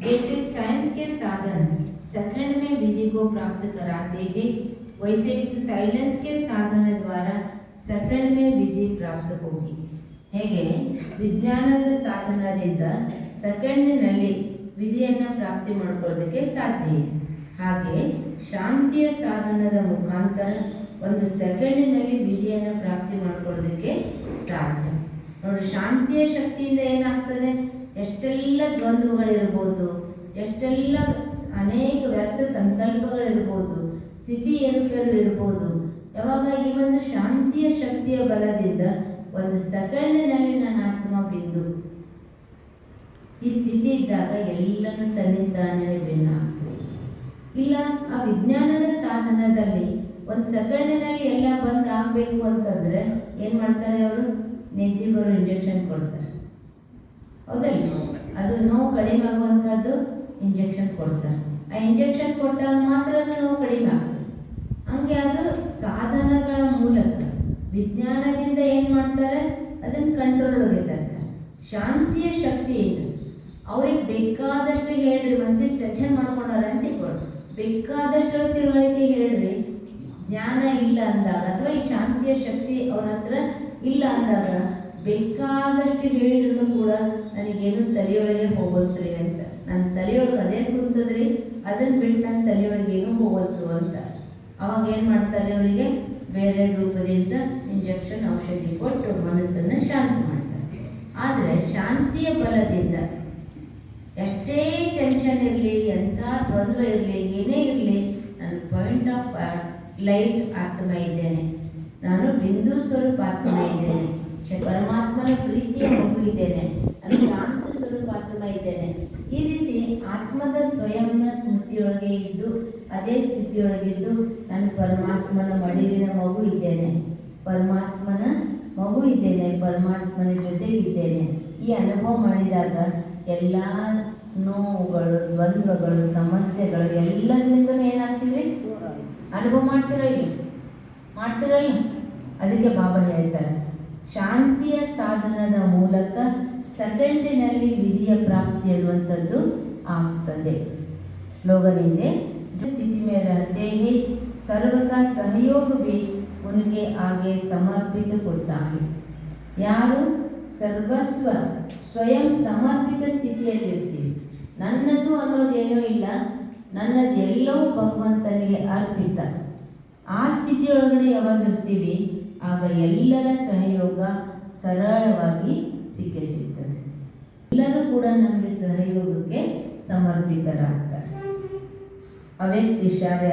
जैसे साइंस के साधन सेकंड में विधि को प्राप्त कराते हैं वैसे इस साइलेंस के साधन द्वारा ಸೆಕೆಂಡ್ ಮೇ ವಿಧಿ ಪ್ರಾಪ್ತ ಹೋಗಿ ಹೇಗೆ ವಿಜ್ಞಾನದ ಸಾಧನದಿಂದ ಸೆಕೆಂಡಿನಲ್ಲಿ ವಿಧಿಯನ್ನು ಪ್ರಾಪ್ತಿ ಮಾಡ್ಕೊಳ್ಳೋದಕ್ಕೆ ಸಾಧ್ಯ ಇದೆ ಹಾಗೆ ಶಾಂತಿಯ ಸಾಧನದ ಮುಖಾಂತರ ಒಂದು ಸೆಕೆಂಡಿನಲ್ಲಿ ವಿಧಿಯನ್ನು ಪ್ರಾಪ್ತಿ ಮಾಡ್ಕೊಳ್ಳೋದಕ್ಕೆ ಸಾಧ್ಯ ನೋಡಿ ಶಾಂತಿಯ ಶಕ್ತಿಯಿಂದ ಏನಾಗ್ತದೆ ಎಷ್ಟೆಲ್ಲ ದ್ವಂದ್ವಗಳಿರ್ಬೋದು, ಎಷ್ಟೆಲ್ಲ ಅನೇಕ ವ್ಯರ್ಥ ಸಂಕಲ್ಪಗಳಿರ್ಬೋದು, ಸ್ಥಿತಿ ಏರುಪೇರು ಇರ್ಬೋದು ಯಾವಾಗ ಈ ಒಂದು ಶಾಂತಿಯ ಶಕ್ತಿಯ ಬಲದಿಂದ ಒಂದು ಸೆಕೆಂಡಿನಲ್ಲಿ ನನ್ನ ಆತ್ಮ ಬಿಂದು ಈ ಸ್ಥಿತಿ ಇದ್ದಾಗ ಎಲ್ಲನೂ ತನ್ನಿಂದಾನೇ ಭಿನ್ನ ಇಲ್ಲ, ಆ ವಿಜ್ಞಾನದ ಸಾಧನದಲ್ಲಿ ಒಂದು ಸೆಕೆಂಡಿನಲ್ಲಿ ಎಲ್ಲ ಬಂದ್ ಆಗಬೇಕು ಅಂತಂದ್ರೆ ಏನು ಮಾಡ್ತಾರೆ ಅವರು? ನಿದ್ದೆ ಬರೋ ಇಂಜೆಕ್ಷನ್ ಕೊಡ್ತಾರೆ. ಹೌದಲ್ಲ ಅದು ನೋವು ಕಡಿಮೆ ಆಗುವಂಥದ್ದು ಇಂಜೆಕ್ಷನ್ ಕೊಡ್ತಾರೆ. ಆ ಇಂಜೆಕ್ಷನ್ ಕೊಟ್ಟಾಗ ಮಾತ್ರ ಅದು ನೋವು ಕಡಿಮೆ ಆಗ್ತದೆ. ಹಂಗೆ ಅದು ಸಾಧನಗಳ ಮೂಲಕ ವಿಜ್ಞಾನದಿಂದ ಏನು ಮಾಡ್ತಾರೆ? ಅದನ್ನು ಕಂಟ್ರೋಲ್ ಒಳಗೆ ತರ್ತಾರೆ. ಶಾಂತಿಯ ಶಕ್ತಿ ಇದು. ಅವ್ರಿಗೆ ಬೇಕಾದಷ್ಟು ಹೇಳ್ರಿ, ಮನ್ಸಿಗೆ ಟೆನ್ಷನ್ ಮಾಡ್ಕೊಂಡಾರ ಅಂತ ಇಟ್ಕೊಳ್ಳಿ ಬೇಕಾದಷ್ಟು ತಿಳುವಳಿಕೆ ಹೇಳ್ರಿ, ಜ್ಞಾನ ಇಲ್ಲ ಅಂದಾಗ ಅಥವಾ ಈ ಶಾಂತಿಯ ಶಕ್ತಿ ಅವ್ರ ಹತ್ರ ಇಲ್ಲ ಅಂದಾಗ ಬೇಕಾದಷ್ಟು ಹೇಳಿದ್ರು ಕೂಡ ನನಗೇನು ತಲೆಯೊಳಗೆ ಹೋಗೋದ್ರಿ ಅಂತ. ನನ್ನ ತಲೆಯೊಳಗೆ ಅದೇ ಕುಂತದ್ರಿ ಅದನ್ನ ಬಿಟ್ಟು ನನ್ನ ತಲೆಯೊಳಗೆ ಏನು ಹೋಗೋದು ಅಂತ. ಅವಾಗ ಏನು ಮಾಡ್ತಾರೆ ಅವರಿಗೆ? ಬೇರೆ ರೂಪದಿಂದ ಇಂಜೆಕ್ಷನ್ ಔಷಧಿ ಕೊಟ್ಟು ಮನಸ್ಸನ್ನು ಶಾಂತಿ ಮಾಡ್ತಾರೆ. ಆದರೆ ಶಾಂತಿಯ ಬಲದಿಂದ ಎಷ್ಟೇ ಟೆನ್ಷನ್ ಇರಲಿ, ಎಂಥ ದ್ವಂದ್ವ ಇರಲಿ, ಏನೇ ಇರಲಿ, ನಾನು ಪಾಯಿಂಟ್ ಆಫ್ ಲೈಟ್ ಆತ್ಮ ಇದ್ದೇನೆ. ನಾನು ಬಿಂದು ಸ್ವರೂಪ ಆತ್ಮ ಇದ್ದೇನೆ. ಪರಮಾತ್ಮನ ಪ್ರೀತಿಯ ಮಗು ಇದ್ದೇನೆ. ನಾನು ಆತ್ಮ ಇದ್ದೇನೆ. ಈ ರೀತಿ ಆತ್ಮದ ಸ್ವಯಂನ ಸ್ಮೃತಿಯೊಳಗೆ ಇದ್ದು, ಅದೇ ಸ್ಥಿತಿಯೊಳಗಿದ್ದು ನಾನು ಪರಮಾತ್ಮನ ಮಡಿಲಿನ ಮಗು ಇದ್ದೇನೆ. ಪರಮಾತ್ಮನ ಮಗು ಇದ್ದೇನೆ, ಪರಮಾತ್ಮನ ಜೊತೆಗಿದ್ದೇನೆ ಈ ಅನುಭವ ಮಾಡಿದಾಗ ಎಲ್ಲ ನೋವುಗಳು, ದ್ವಂದ್ವಗಳು, ಸಮಸ್ಯೆಗಳು ಎಲ್ಲದರಿಂದ ಏನಾಗ್ತೀವಿ? ಅನುಭವ ಮಾಡ್ತೀರ ಇಲ್ಲ? ಅದಕ್ಕೆ ಬಾಬಾ ಹೇಳ್ತಾರೆ, ಶಾಂತಿಯ ಸಾಧನದ ಮೂಲಕ ಸೆಕೆಂಡಿನಲ್ಲಿ ವಿಧಿಯ ಪ್ರಾಪ್ತಿ ಅನ್ನುವಂಥದ್ದು ಆಗ್ತದೆ. ಸ್ಲೋಗನ್ ಇದೆ ಸ್ಥಿತಿ ಮೇಲೆ ದೇಹಿ ಸರ್ವಕ ಸಹಯೋಗ ಭೀ ಉನಿಗೆ ಹಾಗೆ ಸಮರ್ಪಿತ ಕೊತ್ತಾರೆ ಯಾರು? ಸರ್ವಸ್ವ ಸ್ವಯಂ ಸಮರ್ಪಿತ ಸ್ಥಿತಿಯಲ್ಲಿರ್ತೀವಿ. ನನ್ನದು ಅನ್ನೋದೇನೂ ಇಲ್ಲ ನನ್ನದೆಲ್ಲವೂ ಭಗವಂತನಿಗೆ ಅರ್ಪಿತ. ಆ ಸ್ಥಿತಿಯೊಳಗಡೆ ಯಾವಾಗ ಇರ್ತೀವಿ? ಆಗ ಎಲ್ಲರ ಸಹಯೋಗ ಸರಳವಾಗಿ ಸಿಕ್ಕೇ ಸಿಗ್ತದೆ. ಎಲ್ಲರೂ ಕೂಡ ನಮಗೆ ಸಹಯೋಗಕ್ಕೆ ಸಮರ್ಪಿತರಾಗ್ತಾರೆ. ಅವ್ಯಕ್ತಿ ಇಶಾರೆ